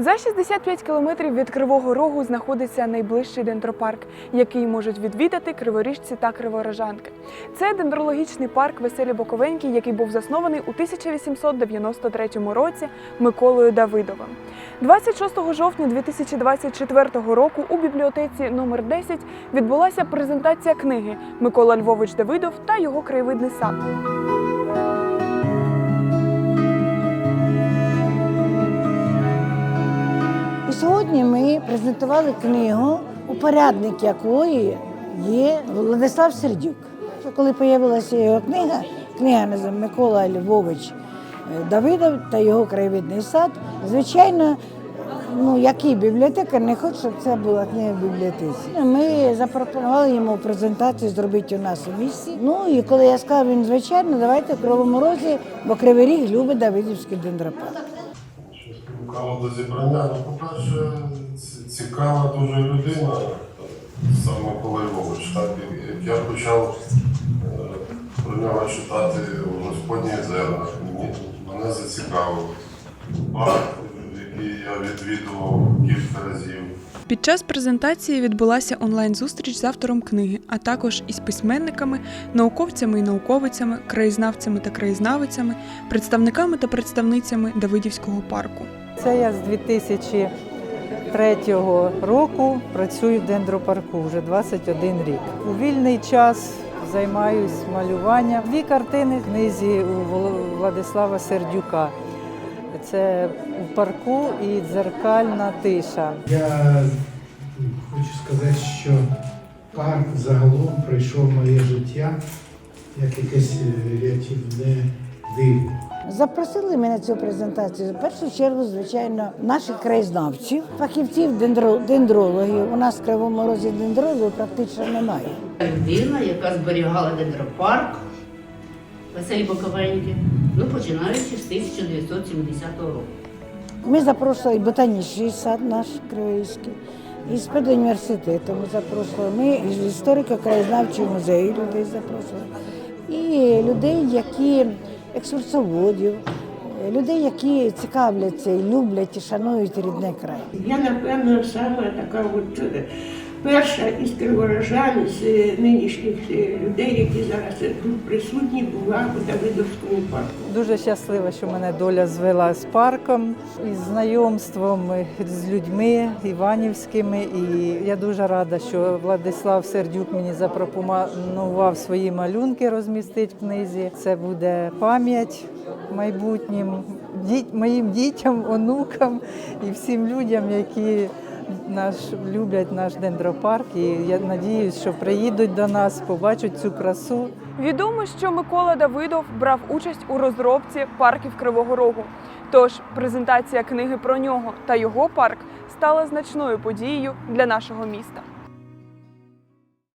За 65 кілометрів від Кривого Рогу знаходиться найближчий дендропарк, який можуть відвідати криворіжці та криворожанки. Це дендрологічний парк Веселі Боковенькі, який був заснований у 1893 році Миколою Давидовим. 26 жовтня 2024 року у бібліотеці номер 10 відбулася презентація книги Микола Львович Давидов та його краєвидний сад. Ми презентували книгу, упорядник якої є Владислав Сердюк. Коли з'явилася його книга, книга називається Микола Львович е, Давидов та його краєвидний сад, звичайно, ну який бібліотекар не хоче, щоб це була книга в бібліотеці. Ми запропонували йому презентацію зробити у нас у місті. Ну і коли я сказав, він звичайно, давайте в Кривому Розі, бо Кривий Ріг любить Давидівський дендропарк. Цікаво до зібрання. Ну, по-перше, цікава дуже людина, сам Микола Львович. Так, як я почав е, про нього читати у Господніх зернах, мене зацікавив парк, який я відвідував кілька разів. Під час презентації відбулася онлайн-зустріч з автором книги, а також із письменниками, науковцями і науковицями, краєзнавцями та краєзнавицями, представниками та представницями Давидівського парку. Це я з 2003 року працюю в дендропарку вже 21 рік. У вільний час займаюсь малюванням. Дві картини в книзі Владислава Сердюка. Це у парку і дзеркальна тиша. Я хочу сказати, що парк загалом пройшов моє життя як якесь е, рятівне диво. Запросили мене на цю презентацію. В першу чергу, звичайно, наших краєзнавців, фахівців дендрологів. У нас в Кривому Розі дендрологів практично немає. людина, яка зберігала дендропарк Веселі Боковеньки, ну починаючи з 1970 року. Ми запрошували і ботанічний сад наш Кривийський, і з педуніверситету ми запрошували. Ми з історико-краєзнавчого музею людей запрошували. І людей, які екскурсоводів, е, людей, які цікавляться і люблять і шанують рідний край. Я, напевно, саме така от е, перша із криворожан, з е, нинішніх е, людей, які зараз тут присутні, була у Давидовському парку. Дуже щаслива, що мене доля звела з парком із знайомством з людьми іванівськими. І я дуже рада, що Владислав Сердюк мені запропонував свої малюнки розмістити в книзі. Це буде пам'ять майбутнім моїм дітям, онукам і всім людям, які наш люблять наш дендропарк. І я надіюсь, що приїдуть до нас, побачать цю красу. Відомо, що Микола Давидов брав участь у розробці парків Кривого Рогу. Тож презентація книги про нього та його парк стала значною подією для нашого міста.